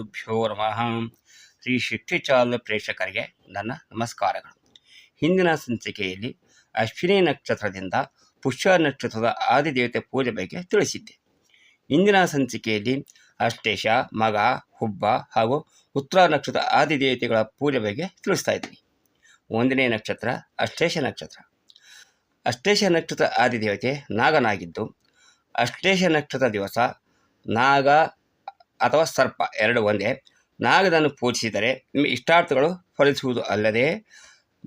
ಗುರುಭ್ಯೋ ನಮಃ. ಶ್ರೀ ಶಿಷ್ಟಿಚಾಲ ಪ್ರೇಕ್ಷಕರಿಗೆ ನನ್ನ ನಮಸ್ಕಾರಗಳು. ಹಿಂದಿನ ಸಂಚಿಕೆಯಲ್ಲಿ ಅಶ್ವಿನಿ ನಕ್ಷತ್ರದಿಂದ ಪುಷ್ಯ ನಕ್ಷತ್ರದ ಆದಿದೇವತೆ ಪೂಜೆ ಬಗ್ಗೆ ತಿಳಿಸಿದ್ದೆ. ಇಂದಿನ ಸಂಚಿಕೆಯಲ್ಲಿ ಅಷ್ಟೇಶ, ಮಗ, ಹುಬ್ಬ ಹಾಗೂ ಉತ್ತರ ನಕ್ಷತ್ರ ಆದಿದೇವತೆಗಳ ಪೂಜೆ ಬಗ್ಗೆ ತಿಳಿಸ್ತಾ ಇದ್ದೀನಿ. ಒಂದನೇ ನಕ್ಷತ್ರ ಅಷ್ಟೇಶ ನಕ್ಷತ್ರ. ಅಷ್ಟೇಶ ನಕ್ಷತ್ರ ಆದಿದೇವತೆ ನಾಗನಾಗಿದ್ದು, ಅಷ್ಟೇಶ ನಕ್ಷತ್ರ ದಿವಸ ನಾಗ ಅಥವಾ ಸರ್ಪ ಎರಡು ಒಂದೇ. ನಾಗದನ್ನು ಪೂಜಿಸಿದರೆ ನಿಮ್ಮ ಇಷ್ಟಾರ್ಥಗಳು ಫಲಿಸುವುದು ಅಲ್ಲದೆ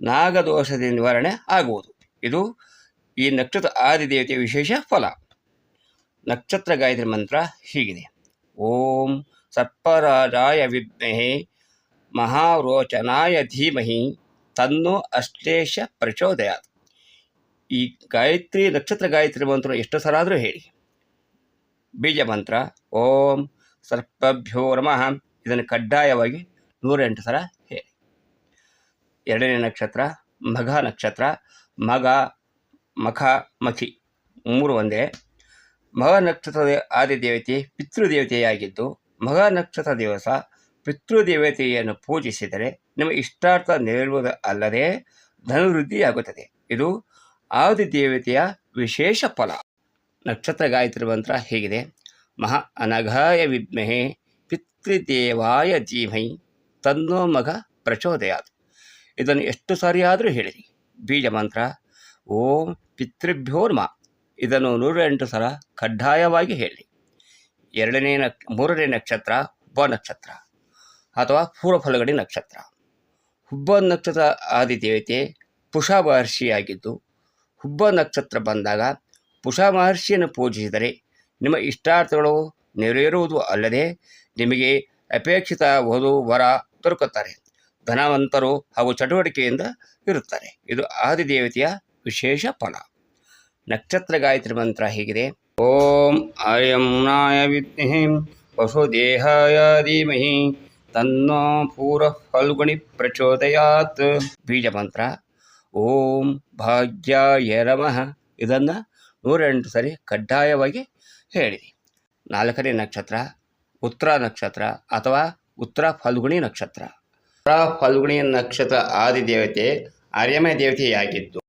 ನಾಗದೋಷದ ನಿವಾರಣೆ ಆಗುವುದು. ಇದು ಈ ನಕ್ಷತ್ರ ಆದಿದೇವತೆಯ ವಿಶೇಷ ಫಲ. ನಕ್ಷತ್ರ ಗಾಯತ್ರಿ ಮಂತ್ರ ಹೀಗಿದೆ. ಓಂ ಸರ್ಪರಾಜಾಯ ವಿದ್ಮಹೆ ಮಹಾರೋಚನಾಯ ಧೀಮಹಿ ತನ್ನೋ ಅಶ್ಲೇಷ ಪ್ರಚೋದಯಾತ್. ಈ ಗಾಯತ್ರಿ ನಕ್ಷತ್ರ ಗಾಯತ್ರಿ ಮಂತ್ರ ಎಷ್ಟು ಸಲ ಆದರೂ ಹೇಳಿ. ಬೀಜ ಮಂತ್ರ ಓಂ ಸರ್ಪಭ್ಯೋ ನಮಃ ಇದನ್ನು ಕಡ್ಡಾಯವಾಗಿ ನೂರೆಂಟು ಸಲ ಹೇಳಿ. ಎರಡನೇ ನಕ್ಷತ್ರ, ಮಘ ನಕ್ಷತ್ರ, ಮಗ, ಮಖ, ಮಖಿ. ಮೂರು ಒಂದೇ. ಮಘ ನಕ್ಷತ್ರದ ಆದಿ ದೇವತೆ ಪಿತೃದೇವತೆಯಾಗಿದ್ದು, ಮಘ ನಕ್ಷತ್ರ ದಿವಸ ಪಿತೃದೇವತೆಯನ್ನು ಪೂಜಿಸಿದರೆ ನಿಮ್ಮ ಇಷ್ಟಾರ್ಥ ನೆರವೇರುವುದು ಅಲ್ಲದೆ ಧನವೃದ್ಧಿಯಾಗುತ್ತದೆ. ಇದು ಆದಿ ದೇವತೆಯ ವಿಶೇಷ ಫಲ. ನಕ್ಷತ್ರ ಗಾಯತ್ರಿ ಮಂತ್ರ ಹೇಗಿದೆ? ಮಹಾ ಅನಘಾಯ ವಿದ್ಮಹೆ ಪಿತೃದೇವಾಯ ಧೀಮಹಿ ತನ್ನೋ ಮಗ ಪ್ರಚೋದಯಾತ್. ಇದನ್ನು ಎಷ್ಟು ಸಾರಿಯಾದರೂ ಹೇಳಿರಿ. ಬೀಜ ಮಂತ್ರ, ಓಂ ಪಿತೃಭ್ಯೋರ್ಮ ಇದನ್ನು ನೂರ ಎಂಟು ಸಲ ಕಡ್ಡಾಯವಾಗಿ ಹೇಳಿ. ಎರಡನೇ ನಕ್, ಮೂರನೇ ನಕ್ಷತ್ರ ಹುಬ್ಬ ನಕ್ಷತ್ರ ಅಥವಾ ಪೂರ್ವಫಲಗಡಿ ನಕ್ಷತ್ರ. ಹುಬ್ಬ ನಕ್ಷತ್ರ ಆದಿದೇವತೆ ಪುಷ ಮಹರ್ಷಿಯಾಗಿದ್ದು, ಹುಬ್ಬ ನಕ್ಷತ್ರ ಬಂದಾಗ ಪುಷ ಮಹರ್ಷಿಯನ್ನು ಪೂಜಿಸಿದರೆ ನಿಮ್ಮ ಇಷ್ಟಾರ್ಥಗಳು ನೆರವೇರುವುದು ಅಲ್ಲದೆ ನಿಮಗೆ ಅಪೇಕ್ಷಿತ ವಧು ವರ ದೊರಕುತ್ತಾರೆ. ಧನವಂತರು ಹಾಗೂ ಚಟುವಟಿಕೆಯಿಂದ ಇರುತ್ತಾರೆ. ಇದು ಆದಿದೇವತೆಯ ವಿಶೇಷ ಫಲ. ನಕ್ಷತ್ರ ಗಾಯತ್ರಿ ಮಂತ್ರ ಹೀಗಿದೆ. ಓಂ ಆಯಮ್ನಾಯ ವಿದ್ಮಹೆ ವಸುದೇಹಾಯ ಧೀಮಹಿ ತನ್ನೋ ಪೂರ ಫಲ್ಗುಣಿ ಪ್ರಚೋದಯಾತ್. ಬೀಜ ಮಂತ್ರ. ಓಂ ಭಾಗ್ಯಾಯ ನಮಃ. ಇದನ್ನು ನೂರೆಂಟು ಸರಿ ಕಡ್ಡಾಯವಾಗಿ ಹೇಳಿರಿ ನಾಲ್ಕನೇ ನಕ್ಷತ್ರ, ಉತ್ತರ ನಕ್ಷತ್ರ ಅಥವಾ ಉತ್ತರ ಫಲ್ಗುಣಿ ನಕ್ಷತ್ರ. ಉತ್ತರ ಫಲ್ಗುಣಿ ನಕ್ಷತ್ರ ಆದಿದೇವತೆ ಅರ್ಯಮ ದೇವತೆಯಾಗಿದ್ದು.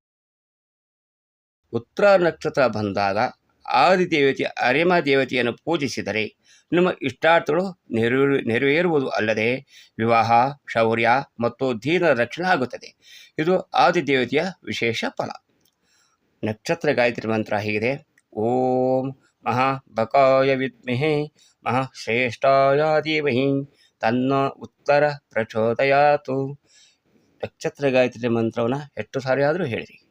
ಉತ್ತರ ನಕ್ಷತ್ರ ಬಂದಾಗ ಆದಿದೇವತೆ ಅರ್ಯಮ ದೇವತೆಯನ್ನು ಪೂಜಿಸಿದರೆ ನಿಮ್ಮ ಇಷ್ಟಾರ್ಥಗಳು ನೆರವೇರು ನೆರವೇರುವುದು ಅಲ್ಲದೆ ವಿವಾಹ, ಶೌರ್ಯ ಮತ್ತು ದೀನ ರಕ್ಷಣೆ ಆಗುತ್ತದೆ. ಇದು ಆದಿದೇವತೆಯ ವಿಶೇಷ ಫಲ. ನಕ್ಷತ್ರ ಗಾಯತ್ರಿ ಮಂತ್ರ ಹೀಗಿದೆ. ಓಂ ಬಕಾಯ ವಿದ್ಮಹೆ ಮಹಾಶ್ರೇಷ್ಠಾಯ ಧೀಮಹಿ ತನ್ನ ಉತ್ತರ ಪ್ರಚೋದಯಾತು. ನಕ್ಷತ್ರ ಗಾಯತ್ರಿ ಮಂತ್ರವನ್ನು ಎಷ್ಟು ಸಾರಿ ಆದರೂ ಹೇಳಿರಿ.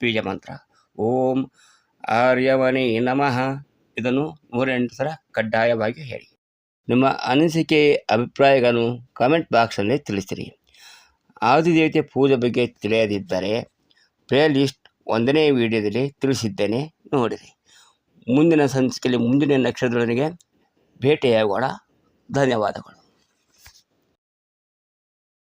ಬೀಜ ಮಂತ್ರ. ಓಂ ಆರ್ಯವನೇ ನಮಃ. ಇದನ್ನು ಮೂರೆಂಟು ಸಲ ಕಡ್ಡಾಯವಾಗಿ ಹೇಳಿ. ನಿಮ್ಮ ಅನಿಸಿಕೆ, ಅಭಿಪ್ರಾಯಗಳನ್ನು ಕಾಮೆಂಟ್ ಬಾಕ್ಸಲ್ಲಿ ತಿಳಿಸಿರಿ ಆದಿದೇವತೆ ಪೂಜೆ ಬಗ್ಗೆ ತಿಳಿಯದಿದ್ದರೆ ಪ್ಲೇ ಲಿಸ್ಟ್ ಒಂದನೇ ವಿಡಿಯೋದಲ್ಲಿ ತಿಳಿಸಿದ್ದೇನೆ ನೋಡಿರಿ. ಮುಂದಿನ ಸಂಚಿಕೆಯಲ್ಲಿ ಮುಂದಿನ ನಕ್ಷತ್ರದೊಂದಿಗೆ ಭೇಟಿಯಾಗೋಣ. ಧನ್ಯವಾದಗಳು.